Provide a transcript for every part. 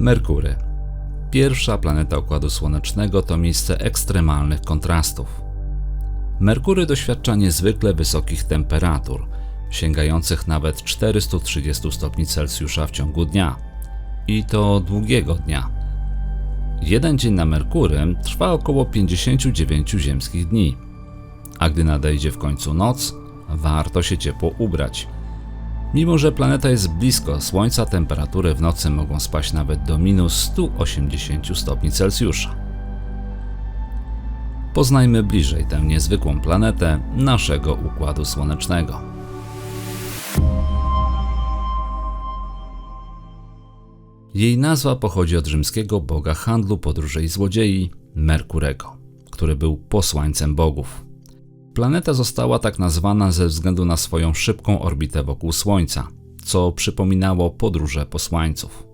Merkury. Pierwsza planeta Układu Słonecznego to miejsce ekstremalnych kontrastów. Merkury doświadcza niezwykle wysokich temperatur, sięgających nawet 430 stopni Celsjusza w ciągu dnia. I to długiego dnia. Jeden dzień na Merkurym trwa około 59 ziemskich dni. A gdy nadejdzie w końcu noc, warto się ciepło ubrać. Mimo, że planeta jest blisko Słońca, temperatury w nocy mogą spaść nawet do minus 180 stopni Celsjusza. Poznajmy bliżej tę niezwykłą planetę naszego Układu Słonecznego. Jej nazwa pochodzi od rzymskiego boga handlu, podróży i złodziei Merkurego, który był posłańcem bogów. Planeta została tak nazwana ze względu na swoją szybką orbitę wokół Słońca, co przypominało podróże posłańców.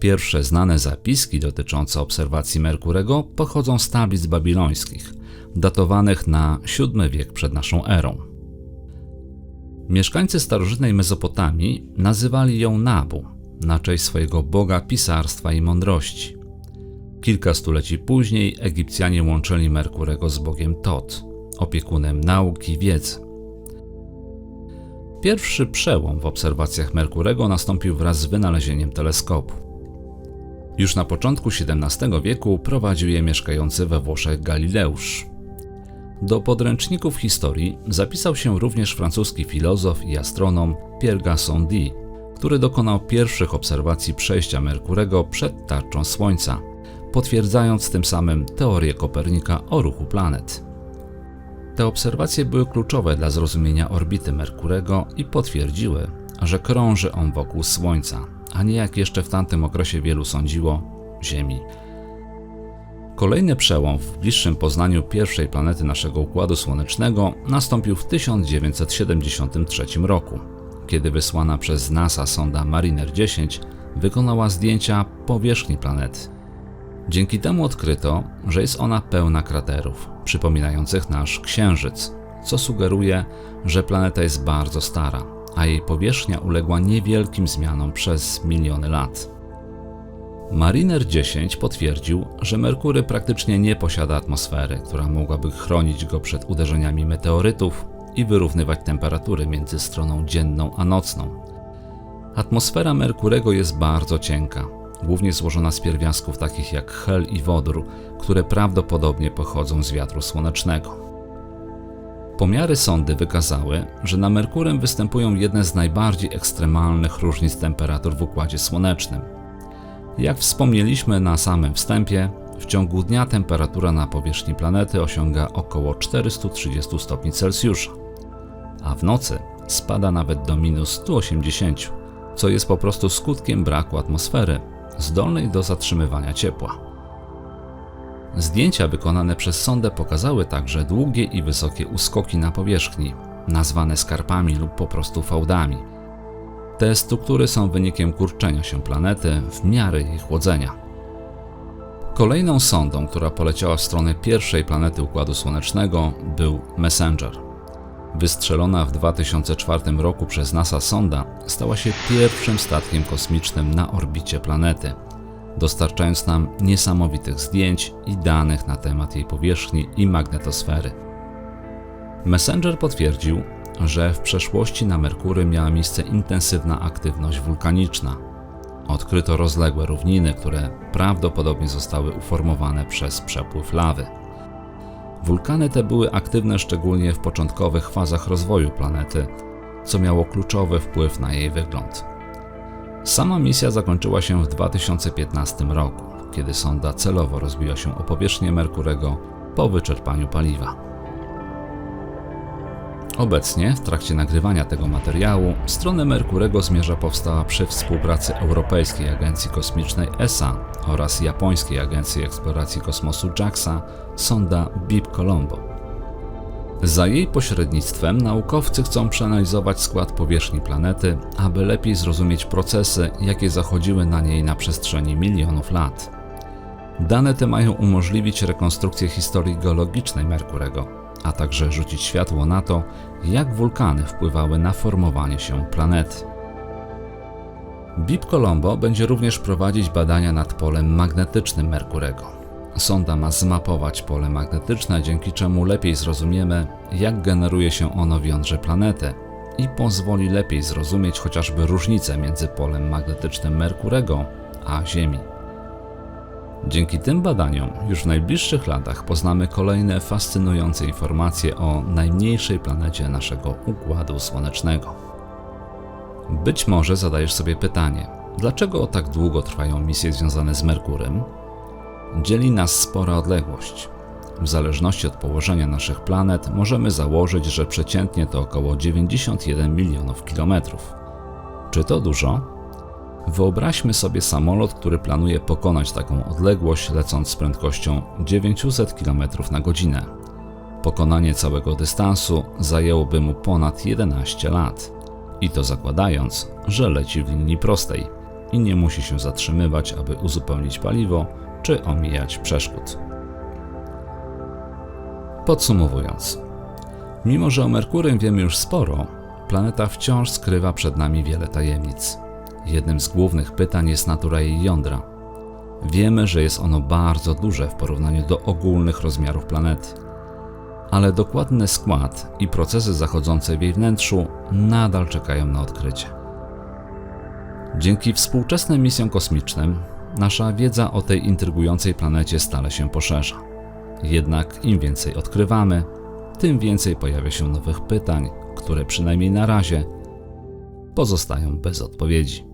Pierwsze znane zapiski dotyczące obserwacji Merkurego pochodzą z tablic babilońskich, datowanych na VII wiek przed naszą erą. Mieszkańcy starożytnej Mezopotamii nazywali ją Nabu, na cześć swojego boga pisarstwa i mądrości. Kilka stuleci później Egipcjanie łączyli Merkurego z bogiem Tot, opiekunem nauki i wiedzy. Pierwszy przełom w obserwacjach Merkurego nastąpił wraz z wynalezieniem teleskopu. Już na początku XVII wieku prowadził je mieszkający we Włoszech Galileusz. Do podręczników historii zapisał się również francuski filozof i astronom Pierre Gassendi, który dokonał pierwszych obserwacji przejścia Merkurego przed tarczą Słońca, potwierdzając tym samym teorię Kopernika o ruchu planet. Te obserwacje były kluczowe dla zrozumienia orbity Merkurego i potwierdziły, że krąży on wokół Słońca, a nie jak jeszcze w tamtym okresie wielu sądziło Ziemi. Kolejny przełom w bliższym poznaniu pierwszej planety naszego Układu Słonecznego nastąpił w 1973 roku, kiedy wysłana przez NASA sonda Mariner 10 wykonała zdjęcia powierzchni planety. Dzięki temu odkryto, że jest ona pełna kraterów, przypominających nasz Księżyc, co sugeruje, że planeta jest bardzo stara, a jej powierzchnia uległa niewielkim zmianom przez miliony lat. Mariner 10 potwierdził, że Merkury praktycznie nie posiada atmosfery, która mogłaby chronić go przed uderzeniami meteorytów i wyrównywać temperatury między stroną dzienną a nocną. Atmosfera Merkurego jest bardzo cienka, głównie złożona z pierwiastków takich jak hel i wodór, które prawdopodobnie pochodzą z wiatru słonecznego. Pomiary sondy wykazały, że na Merkurem występują jedne z najbardziej ekstremalnych różnic temperatur w Układzie Słonecznym. Jak wspomnieliśmy na samym wstępie, w ciągu dnia temperatura na powierzchni planety osiąga około 430 stopni Celsjusza, a w nocy spada nawet do minus 180, co jest po prostu skutkiem braku atmosfery zdolnej do zatrzymywania ciepła. Zdjęcia wykonane przez sondę pokazały także długie i wysokie uskoki na powierzchni, nazwane skarpami lub po prostu fałdami. Te struktury są wynikiem kurczenia się planety w miarę jej chłodzenia. Kolejną sondą, która poleciała w stronę pierwszej planety Układu Słonecznego, był Messenger. Wystrzelona w 2004 roku przez NASA sonda stała się pierwszym statkiem kosmicznym na orbicie planety, dostarczając nam niesamowitych zdjęć i danych na temat jej powierzchni i magnetosfery. Messenger potwierdził, że w przeszłości na Merkury miała miejsce intensywna aktywność wulkaniczna. Odkryto rozległe równiny, które prawdopodobnie zostały uformowane przez przepływ lawy. Wulkany te były aktywne szczególnie w początkowych fazach rozwoju planety, co miało kluczowy wpływ na jej wygląd. Sama misja zakończyła się w 2015 roku, kiedy sonda celowo rozbiła się o powierzchnię Merkurego po wyczerpaniu paliwa. Obecnie, w trakcie nagrywania tego materiału, stronę Merkurego zmierza powstała przy współpracy Europejskiej Agencji Kosmicznej ESA oraz Japońskiej Agencji Eksploracji Kosmosu JAXA sonda Beep Colombo. Za jej pośrednictwem naukowcy chcą przeanalizować skład powierzchni planety, aby lepiej zrozumieć procesy, jakie zachodziły na niej na przestrzeni milionów lat. Dane te mają umożliwić rekonstrukcję historii geologicznej Merkurego, a także rzucić światło na to, jak wulkany wpływały na formowanie się planety. BIP Colombo będzie również prowadzić badania nad polem magnetycznym Merkurego. Sonda ma zmapować pole magnetyczne, dzięki czemu lepiej zrozumiemy, jak generuje się ono w jądrze planety i pozwoli lepiej zrozumieć chociażby różnice między polem magnetycznym Merkurego a Ziemi. Dzięki tym badaniom już w najbliższych latach poznamy kolejne fascynujące informacje o najmniejszej planecie naszego układu słonecznego. Być może zadajesz sobie pytanie, dlaczego tak długo trwają misje związane z Merkurem? Dzieli nas spora odległość. W zależności od położenia naszych planet możemy założyć, że przeciętnie to około 91 milionów kilometrów. Czy to dużo? Wyobraźmy sobie samolot, który planuje pokonać taką odległość lecąc z prędkością 900 km na godzinę. Pokonanie całego dystansu zajęłoby mu ponad 11 lat. I to zakładając, że leci w linii prostej i nie musi się zatrzymywać, aby uzupełnić paliwo czy omijać przeszkód. Podsumowując, mimo że o Merkurym wiemy już sporo, planeta wciąż skrywa przed nami wiele tajemnic. Jednym z głównych pytań jest natura jej jądra. Wiemy, że jest ono bardzo duże w porównaniu do ogólnych rozmiarów planety. Ale dokładny skład i procesy zachodzące w jej wnętrzu nadal czekają na odkrycie. Dzięki współczesnym misjom kosmicznym nasza wiedza o tej intrygującej planecie stale się poszerza. Jednak im więcej odkrywamy, tym więcej pojawia się nowych pytań, które przynajmniej na razie pozostają bez odpowiedzi.